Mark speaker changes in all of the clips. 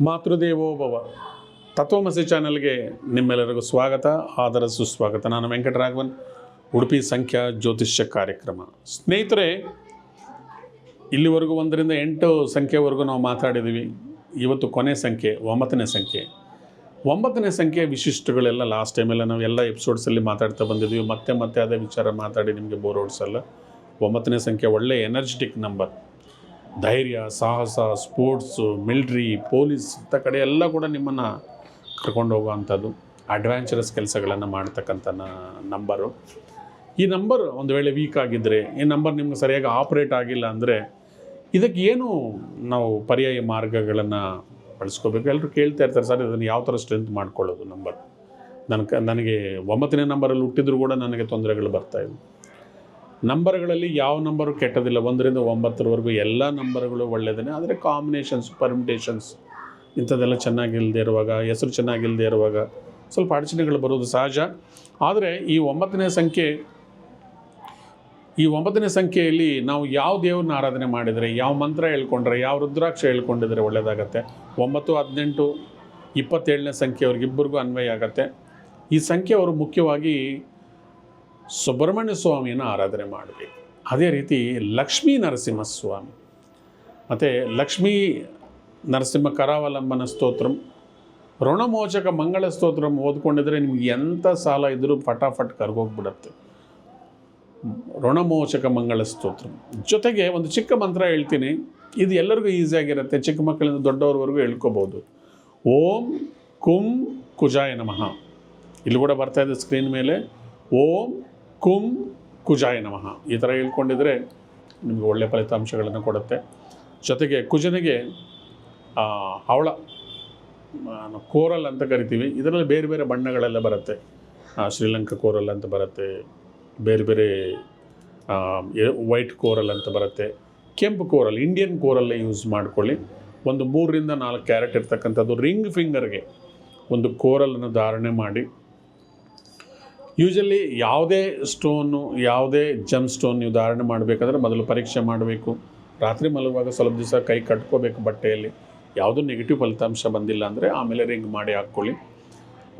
Speaker 1: ಮಾತೃದೇವೋಭವ ತತ್ವಮಸಿ ಚಾನಲ್ಗೆ ನಿಮ್ಮೆಲ್ಲರಿಗೂ ಸ್ವಾಗತ. ಆದರ ಸುಸ್ವಾಗತ. ನಾನು ವೆಂಕಟರಾಘವನ್. ಉಡುಪಿ ಸಂಖ್ಯಾ ಜ್ಯೋತಿಷ್ಯ ಕಾರ್ಯಕ್ರಮ. ಸ್ನೇಹಿತರೆ, ಇಲ್ಲಿವರೆಗೂ ಒಂದರಿಂದ ಎಂಟು ಸಂಖ್ಯೆವರೆಗೂ ನಾವು ಮಾತಾಡಿದ್ದೀವಿ. ಇವತ್ತು ಕೊನೆ ಸಂಖ್ಯೆ, ಒಂಬತ್ತನೇ ಸಂಖ್ಯೆ. ಒಂಬತ್ತನೇ ಸಂಖ್ಯೆ ವಿಶಿಷ್ಟಗಳೆಲ್ಲ ಲಾಸ್ಟ್ ಟೈಮೆಲ್ಲ ನಾವು ಎಲ್ಲ ಎಪಿಸೋಡ್ಸಲ್ಲಿ ಮಾತಾಡ್ತಾ ಬಂದಿದ್ದೀವಿ. ಮತ್ತೆ ಮತ್ತೆ ಅದೇ ವಿಚಾರ ಮಾತಾಡಿ ನಿಮಗೆ ಬೋರ್ ಓಡಿಸಲ್ಲ ಒಂಬತ್ತನೇ ಸಂಖ್ಯೆ ಒಳ್ಳೆಯ ಎನರ್ಜೆಟಿಕ್ ನಂಬರ್ ಧೈರ್ಯ, ಸಾಹಸ ಸ್ಪೋರ್ಟ್ಸು ಮಿಲ್ಟ್ರಿ ಪೊಲೀಸ್ ಇಂಥ ಕಡೆ ಎಲ್ಲ ಕೂಡ ನಿಮ್ಮನ್ನು ಕರ್ಕೊಂಡು ಹೋಗುವಂಥದ್ದು ಅಡ್ವೆಂಚರಸ್ ಕೆಲಸಗಳನ್ನು ಮಾಡ್ತಕ್ಕಂಥ ನಂಬರು ಈ ನಂಬರ್ ಒಂದು ವೇಳೆ ವೀಕ್ ಆಗಿದ್ದರೆ ಈ ನಂಬರ್ ನಿಮ್ಗೆ ಸರಿಯಾಗಿ ಆಪ್ರೇಟ್ ಆಗಿಲ್ಲ ಅಂದರೆ ಇದಕ್ಕೆ ಏನು ನಾವು ಪರ್ಯಾಯ ಮಾರ್ಗಗಳನ್ನು ಬಳಸ್ಕೋಬೇಕು? ಎಲ್ಲರೂ ಕೇಳ್ತಾ ಇರ್ತಾರೆ, ಸರ್, ಇದನ್ನು ಯಾವ ಥರ ಸ್ಟ್ರೆಂತ್ ಮಾಡ್ಕೊಳ್ಳೋದು ನಂಬರ್ ನನಗೆ ನನಗೆ ಒಂಬತ್ತನೇ ನಂಬರಲ್ಲಿ ಹುಟ್ಟಿದ್ರು ಕೂಡ ನನಗೆ ತೊಂದರೆಗಳು ಬರ್ತಾಯಿವೆ ನಂಬರ್ಗಳಲ್ಲಿ ಯಾವ ನಂಬರು ಕೆಟ್ಟದಿಲ್ಲ. ಒಂದರಿಂದ ಒಂಬತ್ತರವರೆಗೂ ಎಲ್ಲ ನಂಬರ್ಗಳು ಒಳ್ಳೆಯದೇ ಆದರೆ ಕಾಂಬಿನೇಷನ್ಸ್ ಪರ್ಮಿಟೇಷನ್ಸ್ ಇಂಥದ್ದೆಲ್ಲ ಚೆನ್ನಾಗಿಲ್ಲದೆ ಇರುವಾಗ, ಹೆಸರು ಚೆನ್ನಾಗಿಲ್ಲದೆ ಇರುವಾಗ ಸ್ವಲ್ಪ ಅಡಚಣೆಗಳು ಬರೋದು ಸಹಜ. ಆದರೆ ಈ ಒಂಬತ್ತನೇ ಸಂಖ್ಯೆ, ಈ ಒಂಬತ್ತನೇ ಸಂಖ್ಯೆಯಲ್ಲಿ ನಾವು ಯಾವ ದೇವ್ರನ್ನ ಆರಾಧನೆ ಮಾಡಿದರೆ, ಯಾವ ಮಂತ್ರ ಹೇಳ್ಕೊಂಡ್ರೆ, ಯಾವ ರುದ್ರಾಕ್ಷ ಹೇಳ್ಕೊಂಡಿದ್ರೆ ಒಳ್ಳೆಯದಾಗತ್ತೆ? ಒಂಬತ್ತು, ಹದಿನೆಂಟು, ಇಪ್ಪತ್ತೇಳನೇ ಸಂಖ್ಯೆಯವ್ರಿಗಿಬ್ಬರಿಗೂ ಅನ್ವಯ ಆಗತ್ತೆ. ಈ ಸಂಖ್ಯೆ ಅವರು ಮುಖ್ಯವಾಗಿ ಸುಬ್ರಹ್ಮಣ್ಯ ಸ್ವಾಮಿಯನ್ನು ಆರಾಧನೆ ಮಾಡಬೇಕು. ಅದೇ ರೀತಿ ಲಕ್ಷ್ಮೀ ನರಸಿಂಹಸ್ವಾಮಿ. ಮತ್ತು ಲಕ್ಷ್ಮೀ ನರಸಿಂಹ ಕರಾವಲಂಬನ ಸ್ತೋತ್ರಂ, ಋಣಮೋಚಕ ಮಂಗಳ ಸ್ತೋತ್ರ ಓದ್ಕೊಂಡಿದ್ರೆ ನಿಮ್ಗೆ ಎಂಥ ಸಾಲ ಇದ್ದರೂ ಫಟಾಫಟ್ ಕರ್ಗೋಗ್ಬಿಡುತ್ತೆ. ಋಣಮೋಚಕ ಮಂಗಳ ಸ್ತೋತ್ರ. ಜೊತೆಗೆ ಒಂದು ಚಿಕ್ಕ ಮಂತ್ರ ಹೇಳ್ತೀನಿ. ಇದು ಎಲ್ಲರಿಗೂ ಈಸಿಯಾಗಿರುತ್ತೆ ಚಿಕ್ಕ ಮಕ್ಕಳಿಂದ ದೊಡ್ಡವ್ರವರೆಗೂ ಹೇಳ್ಕೊಬೋದು. ಓಂ ಕುಂ ಕುಜಾಯ ನಮಃ. ಇಲ್ಲಿ ಕೂಡ ಬರ್ತಾ ಇದೆ ಸ್ಕ್ರೀನ್ ಮೇಲೆ. ಓಂ ಕುಂ ಕುಜಾಯ ನಮಃ. ಈ ಥರ ಹೇಳ್ಕೊಂಡಿದ್ರೆ ನಿಮಗೆ ಒಳ್ಳೆಯ ಫಲಿತಾಂಶಗಳನ್ನು ಕೊಡುತ್ತೆ. ಜೊತೆಗೆ ಕುಜನಿಗೆ ಹವಳ ಕೋರಲ್ ಅಂತ ಕರಿತೀವಿ. ಇದರಲ್ಲಿ ಬೇರೆ ಬೇರೆ ಬಣ್ಣಗಳೆಲ್ಲ ಬರುತ್ತೆ. ಶ್ರೀಲಂಕಾ ಕೋರಲ್ ಅಂತ ಬರುತ್ತೆ. ಬೇರೆ ಬೇರೆ ವೈಟ್ ಕೋರಲ್ ಅಂತ ಬರುತ್ತೆ. ಕೆಂಪು ಕೋರಲ್, ಇಂಡಿಯನ್ ಕೋರಲ್ಲೇ ಯೂಸ್ ಮಾಡ್ಕೊಳ್ಳಿ. ಒಂದು ಮೂರರಿಂದ ನಾಲ್ಕು ಕ್ಯಾರೆಟ್ ಇರ್ತಕ್ಕಂಥದ್ದು ರಿಂಗ್ ಫಿಂಗರ್ಗೆ ಒಂದು ಕೋರಲನ್ನು ಧಾರಣೆ ಮಾಡಿ ಯೂಶಲಿ ಯಾವುದೇ ಸ್ಟೋನು ಯಾವುದೇ ಜಮ್ ಸ್ಟೋನ್ ನೀವು ಧಾರಣೆ ಮಾಡಬೇಕಾದ್ರೆ ಮೊದಲು ಪರೀಕ್ಷೆ ಮಾಡಬೇಕು. ರಾತ್ರಿ ಮಲಗುವಾಗ ಸ್ವಲ್ಪ ದಿವಸ ಕೈ ಕಟ್ಕೋಬೇಕು ಬಟ್ಟೆಯಲ್ಲಿ. ಯಾವುದೂ ನೆಗೆಟಿವ್ ಫಲಿತಾಂಶ ಬಂದಿಲ್ಲ ಅಂದರೆ ಆಮೇಲೆ ರಿಂಗ್ ಮಾಡಿ ಹಾಕ್ಕೊಳ್ಳಿ.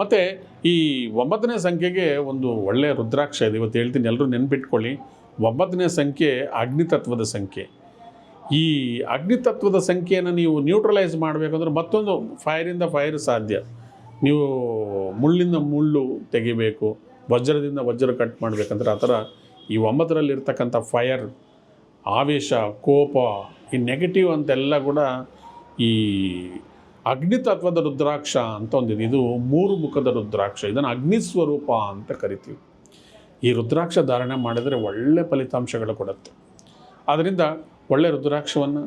Speaker 1: ಮತ್ತು ಈ ಒಂಬತ್ತನೇ ಸಂಖ್ಯೆಗೆ ಒಂದು ಒಳ್ಳೆಯ ರುದ್ರಾಕ್ಷ ಇದೆ. ಇವತ್ತು ಹೇಳ್ತೀನಿ ಎಲ್ಲರೂ ನೆನ್ಪಿಟ್ಕೊಳ್ಳಿ. ಒಂಬತ್ತನೇ ಸಂಖ್ಯೆ ಅಗ್ನಿತತ್ವದ ಸಂಖ್ಯೆ. ಈ ಅಗ್ನಿತತ್ವದ ಸಂಖ್ಯೆಯನ್ನು ನೀವು ನ್ಯೂಟ್ರಲೈಸ್ ಮಾಡಬೇಕಂದ್ರೆ ಮತ್ತೊಂದು ಫೈರಿಂದ ಫೈರ್ ಸಾಧ್ಯ. ನೀವು ಮುಳ್ಳಿಂದ ಮುಳ್ಳು ತೆಗಿಬೇಕು. ವಜ್ರದಿಂದ ವಜ್ರ ಕಟ್ ಮಾಡಬೇಕಂದ್ರೆ ಆ ಥರ ಈ ಒಂಬತ್ತರಲ್ಲಿರ್ತಕ್ಕಂಥ ಫೈರ್, ಆವೇಶ, ಕೋಪ, ಈ ನೆಗೆಟಿವ್ ಅಂತೆಲ್ಲ ಕೂಡ ಈ ಅಗ್ನಿತತ್ವದ ರುದ್ರಾಕ್ಷ ಅಂತ ಒಂದಿದೆ. ಇದು ಮೂರು ಮುಖದ ರುದ್ರಾಕ್ಷ. ಇದನ್ನು ಅಗ್ನಿ ಸ್ವರೂಪ ಅಂತ ಕರಿತೀವಿ. ಈ ರುದ್ರಾಕ್ಷ ಧಾರಣೆ ಮಾಡಿದರೆ ಒಳ್ಳೆ ಫಲಿತಾಂಶಗಳು ಕೊಡುತ್ತೆ. ಆದ್ದರಿಂದ ಒಳ್ಳೆ ರುದ್ರಾಕ್ಷವನ್ನು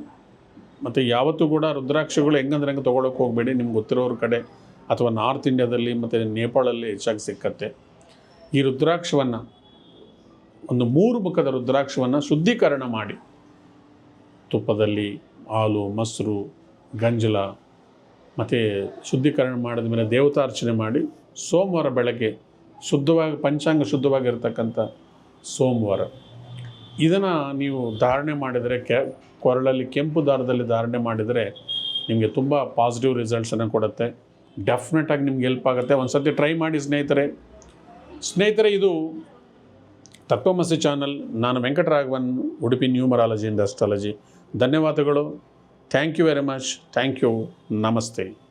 Speaker 1: ಮತ್ತು ಯಾವತ್ತೂ ಕೂಡ ರುದ್ರಾಕ್ಷಗಳು ಹೆಂಗಂದ್ರೆ ಹೆಂಗೆ ತೊಗೊಳಕ್ಕೆ ಹೋಗಬೇಡಿ. ನಿಮ್ಗೆ ಗೊತ್ತಿರೋರ ಕಡೆ ಅಥವಾ ನಾರ್ತ್ ಇಂಡಿಯಾದಲ್ಲಿ ಮತ್ತು ನೇಪಾಳಲ್ಲಿ ಹೆಚ್ಚಾಗಿ ಸಿಕ್ಕತ್ತೆ. ಈ ರುದ್ರಾಕ್ಷವನ್ನು, ಒಂದು ಮೂರು ಮುಖದ ರುದ್ರಾಕ್ಷವನ್ನು ಶುದ್ಧೀಕರಣ ಮಾಡಿ. ತುಪ್ಪದಲ್ಲಿ ಹಾಲು, ಮೊಸರು, ಗಂಜಲ, ಮತ್ತು ಶುದ್ಧೀಕರಣ ಮಾಡಿದ ಮೇಲೆ ದೇವತಾರ್ಚನೆ ಮಾಡಿ ಸೋಮವಾರ ಬೆಳಗ್ಗೆ ಶುದ್ಧವಾಗಿ, ಪಂಚಾಂಗ ಶುದ್ಧವಾಗಿರ್ತಕ್ಕಂಥ ಸೋಮವಾರ. ಇದನ್ನು ನೀವು ಧಾರಣೆ ಮಾಡಿದರೆ, ಕೆ, ಕೊರಳಲ್ಲಿ ಕೆಂಪು ದಾರದಲ್ಲಿ ಧಾರಣೆ ಮಾಡಿದರೆ ನಿಮಗೆ ತುಂಬ ಪಾಸಿಟಿವ್ ರಿಸಲ್ಟ್ಸನ್ನು ಕೊಡುತ್ತೆ. ಡೆಫಿನೆಟಾಗಿ ನಿಮ್ಗೆ ಹೆಲ್ಪ್ ಆಗುತ್ತೆ. ಒಂದು ಸರ್ತಿ ಟ್ರೈ ಮಾಡಿ ಸ್ನೇಹಿತರೆ. ಸ್ನೇಹಿತರೆ, ಇದು ತತ್ವಮಸಿ ಚಾನಲ್. ನಾನು ವೆಂಕಟರಾಘವನ್, ಉಡುಪಿ ನ್ಯೂಮರಾಲಜಿ ಅಸ್ಟ್ರಾಲಜಿ. ಧನ್ಯವಾದಗಳು. Thank you very much. Thank you. ನಮಸ್ತೆ.